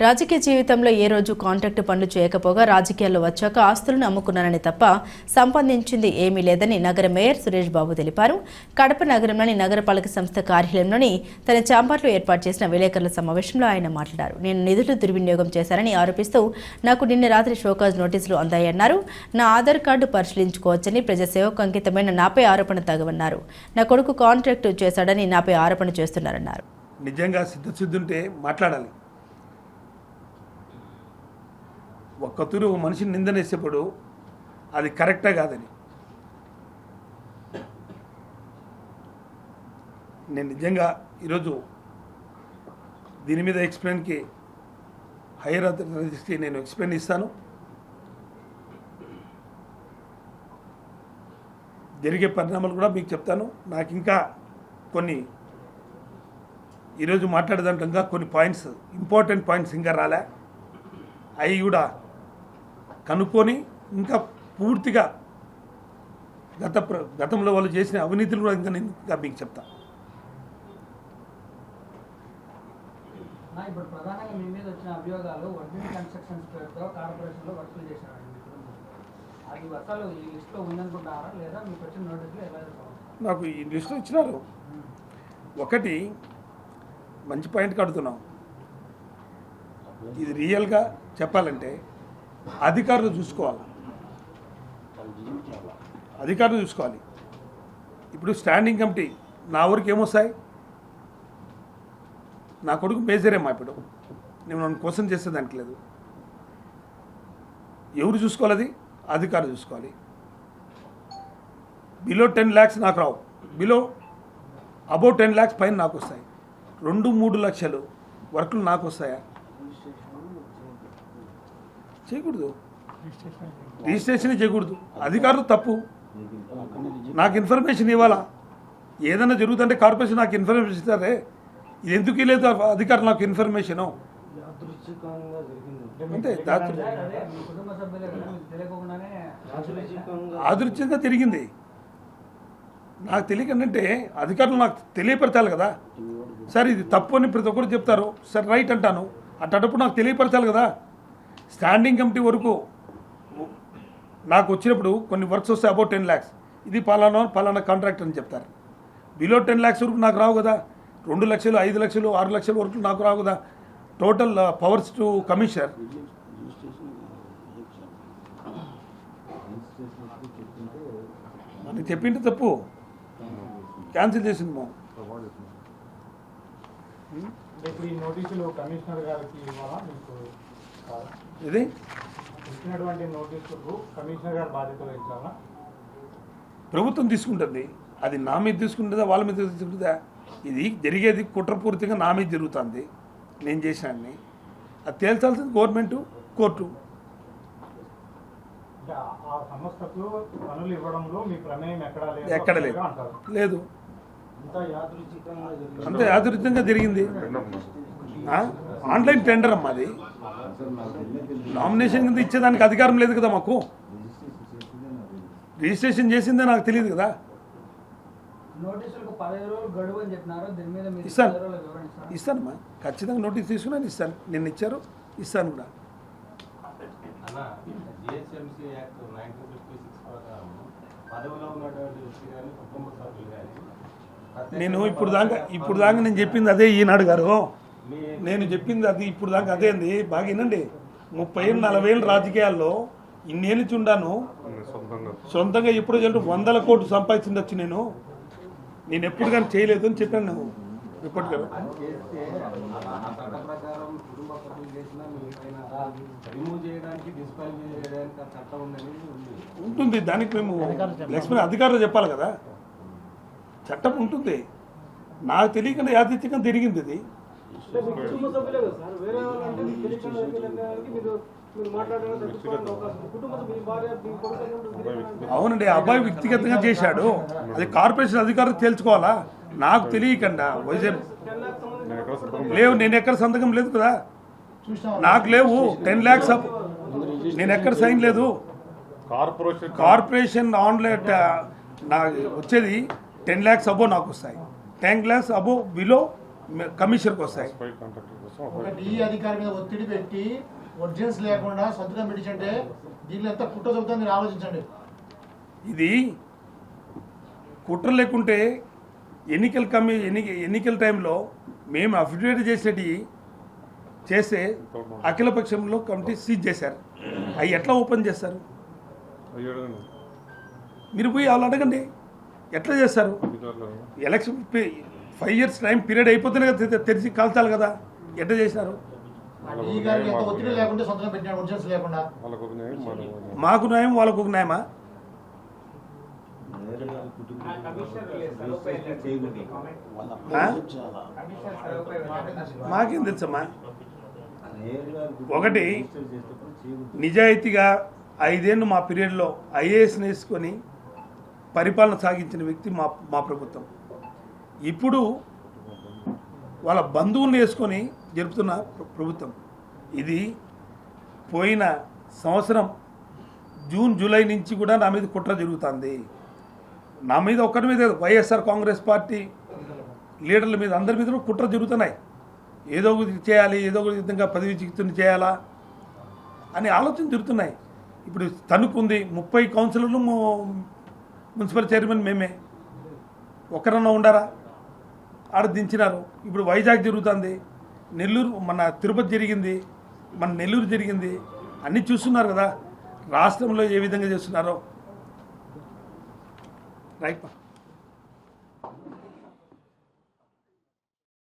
రాజకీయ జీవితంలో ఏ రోజు కాంట్రాక్టు పనులు చేయకపోగా రాజకీయాల్లో వచ్చాక ఆస్తులను అమ్ముకున్నానని తప్ప సంపాదించింది ఏమీ లేదని నగర మేయర్ సురేష్ బాబు తెలిపారు. కడప నగరంలోని నగరపాలక సంస్థ కార్యాలయంలోని తన చాంబర్లో ఏర్పాటు చేసిన విలేకరుల సమావేశంలో ఆయన మాట్లాడారు. నేను నిధులు దుర్వినియోగం చేశారని ఆరోపిస్తూ నాకు నిన్న రాత్రి షోకాజ్ నోటీసులు అందాయన్నారు. నా ఆధార్ కార్డు పరిశీలించుకోవచ్చని ప్రజాసేవకు అంకితమైన నాపై ఆరోపణ తగవన్నారు. నా కొడుకు కాంట్రాక్టు చేశాడని నాపై ఆరోపణ చేస్తున్నారన్నారు. నిజంగా సిద్ధసిద్ధుంటే మాట్లాడాలి. ఒక్క తూరు ఒక మనిషిని నిందనేసేప్పుడు అది కరెక్టే కాదని. నేను నిజంగా ఈరోజు దీని మీద ఎక్స్ప్లెయిన్కి హైయర్ అథారిటీస్కి నేను ఎక్స్ప్లెయిన్ ఇస్తాను జరిగే పరిణామాలు కూడా మీకు చెప్తాను. నాకు ఇంకా కొన్ని ఈరోజు మాట్లాడేదాంట్లో ఇంకా కొన్ని పాయింట్స్ ఇంపార్టెంట్ పాయింట్స్ ఇంకా రాలే. అవి కూడా కనుక్కొని ఇంకా పూర్తిగా గత గతంలో వాళ్ళు చేసిన అవినీతులు కూడా ఇంకా నేను ఇంకా మీకు చెప్తా. నా ఇప్పుడు ప్రధానంగా మీ మీద వచ్చిన అభియోగాలు వర్జిన్ కన్స్ట్రక్షన్స్ పేరుతో కార్పొరేషన్లో వర్కులు చేశారండి మీ కుటుంబం అది వర్షాలు ఈ లిస్ట్లో ఉందనుకుంటారా? లేదా మీకు వచ్చిన నోటీసులు ఎలా జరుగుతుంది నాకు ఈ లిస్టు ఇచ్చినారు. ఒకటి మంచి పాయింట్ కడుతున్నాం. ఇది రియల్గా చెప్పాలంటే అధికారులు చూసుకోవాలి? అధికారులు చూసుకోవాలి. ఇప్పుడు స్టాండింగ్ కమిటీ నా ఊరికి ఏమొస్తాయి? నా కొడుకు మేజరేమ్మా ఇప్పుడు. నేను నన్ను క్వశ్చన్ చేసేదానికి లేదు. ఎవరు చూసుకోవాలి అది? అధికారులు చూసుకోవాలి. బిలో టెన్ ల్యాక్స్ నాకు రావు. బిలో అబౌవ్ టెన్ ల్యాక్స్ పైన నాకు వస్తాయి. రెండు మూడు లక్షలు వర్కులు నాకు వస్తాయా? చేయకూడదు. రిజిస్ట్రేషన్ చేయకూడదు. అధికారులు తప్పు. నాకు ఇన్ఫర్మేషన్ ఇవ్వాలా? ఏదైనా జరుగుతుంటే కార్పొరేషన్ నాకు ఇన్ఫర్మేషన్ ఇస్తారే? ఇది ఎందుకు లేదు అధికారులు నాకు ఇన్ఫర్మేషను? యాదృచ్ఛికంగా ఆదృత్యంగా తిరిగింది నాకు తెలియకంటే అధికారులు నాకు తెలియపరచాలి కదా. సార్ ఇది తప్పు అని ప్రతి ఒక్కరు చెప్తారు. సార్ రైట్ అంటాను. అట్టప్పుడు నాకు తెలియపరచాలి కదా. స్టాండింగ్ కమిటీ వరకు నాకు వచ్చినప్పుడు కొన్ని వర్క్స్ వస్తే అబౌట్ టెన్ ల్యాక్స్. ఇది పలానా పలానా కాంట్రాక్ట్ అని చెప్తారు. బిలో టెన్ ల్యాక్స్ వరకు నాకు రావు కదా. రెండు లక్షలు ఐదు లక్షలు ఆరు లక్షల వరకు నాకు రావు కదా. టోటల్ పవర్స్ టు కమిషనర్ అని చెప్పింటే తప్పు. క్యాన్సిల్ చేసింది మా. ఇప్పుడు ఈ నోటీసులు కమిషనర్ గారికి ఇవ్వాలా మీకు? ఇది? ఇచ్చినటువంటి నోటీసులకు కమిషనర్ గారు బాధ్యత వహించాలా? ప్రభుత్వం తీసుకుంటుంది. అది నా మీద తీసుకుంటుందా వాళ్ళ మీద తీసుకుంటుందా? ఇది జరిగేది కుట్రపూరితంగా నా మీద జరుగుతుంది. నేను చేశాన్ని. అది తేల్చాల్సింది గవర్నమెంట్ కోర్టు. ఎక్కడా లేదు ఎక్కడ లేదు. అంటారు. లేదు. అంతా యాదృచ్ఛికంగా జరిగింది. ఆన్లైన్ టెండర్ అమ్మా అది. నామినేషన్ కింద ఇచ్చేదానికి అధికారం లేదు కదా మాకు. రిజిస్ట్రేషన్ చేసిందే నాకు తెలియదు కదా. నోటీసులకు పదహైదు రోజులు గడువు అని చెప్పినారు. దీని మీద మీరు ఇస్తాను. ఇస్తానమ్మా ఖచ్చితంగా నోటీస్ తీసుకున్నాను ఇస్తాను. నిన్న ఇచ్చారు ఇస్తాను కూడా. నేను ఇప్పుడు దాకా ఇప్పుడు దాకా నేను చెప్పింది అదే ఈనాడు గారు. నేను చెప్పింది అది ఇప్పుడు దాకా అదే అండి బాగా వినండి. ముప్పై ఏళ్ళు నలభై ఏళ్ళు రాజకీయాల్లో ఇన్నేళ్ళు చుండాను సొంతంగా. ఎప్పుడు చెల్లి వందల కోట్లు సంపాదించిండొచ్చు నేను. నేను ఎప్పుడు కానీ చేయలేదు అని చెప్పాను నేను. రిపోర్ట్ ఉంటుంది. దానికి మేము లక్ష్మణ్ అధికారులు చెప్పాలి కదా. చట్టం ఉంటుంది. నాకు తెలియకుండా యాదృచ్ఛికంగా తిరిగింది ఇది మీ కుటుంబ సభ్యులే కదా సార్ వేరే వాళ్ళంటే తెలియకుండా మీరు అవునండి అబ్బాయి వ్యక్తిగతంగా చేశాడు. అది కార్పొరేషన్ అధికారులు తేల్చుకోవాలా? నాకు తెలియకుండా వైజాగ్. లేవు నేను ఎక్కడ సంతకం లేదు కదా. నాకు లేవు టెన్ ల్యాక్స్ నేను ఎక్కడ సైన్ లేదు. కార్పొరేషన్ కార్పొరేషన్ ఆన్లైన్ నా వచ్చేది టెన్ ల్యాక్స్ అబో నాకు వస్తాయి. టెన్ ల్యాక్స్ అబో బిలో కమిషన్కి వస్తాయి. ఒక డిఈ అధికారి మీద ఒత్తిడి పెట్టి ఒరిజినల్స్ లేకుండా సంతకం పెట్టించంటే దీనిలో ఎంత కుట్ర దొరుకుతుంది మీరు ఆలోచించండి. ఇది కుట్ర లేకుంటే ఎన్నికల కమి ఎన్ని ఎన్నికల టైంలో మేము అఫిడవిట్ చేసేటి చేస్తే అఖిలపక్షంలో కమిటీ సీజ్ చేశారు. అవి ఎట్లా ఓపెన్ చేస్తారు? మీరు పోయి వాళ్ళు అడగండి. ఎట్లా చేస్తారు? Election five years time period అయిపోతేనే కదా తెరిచి కాల్చాలి కదా. ఎట్లా చేసినారు? మాకు న్యాయం. వాళ్ళకు ఒక న్యాయమా? మాకేం తెలుసమ్మా? ఒకటి నిజాయితీగా ఐదేళ్ళు మా పీరియడ్లో ఐఏఎస్ని వేసుకొని పరిపాలన సాగించిన వ్యక్తి మా మా ప్రభుత్వం. ఇప్పుడు వాళ్ళ బంధువులు వేసుకొని జరుపుతున్న ప్రభుత్వం. ఇది పోయిన సంవత్సరం జూన్ జూలై నుంచి కూడా నా మీద కుట్ర జరుగుతుంది. నా మీద ఒక్కరి మీద వైఎస్ఆర్ కాంగ్రెస్ పార్టీ లీడర్ల మీద అందరి మీద కుట్ర జరుగుతున్నాయి. ఏదో ఒకటి చేయాలి ఏదో ఒక విధంగా పదవి చికిత్సను చేయాలా అనే ఆలోచన జరుగుతున్నాయి. ఇప్పుడు తణుకుంది ముప్పై కౌన్సిలర్లు మున్సిపల్ చైర్మన్ మేమే. ఒకరన్నా ఉండారా? ఆడ దించినారు ఇప్పుడు వైజాగ్ జరుగుతుంది. నెల్లూరు మన తిరుపతి జరిగింది. మన నెల్లూరు జరిగింది. అన్నీ చూస్తున్నారు కదా. రాష్ట్రంలో ఏ విధంగా చేస్తున్నారో. రైట్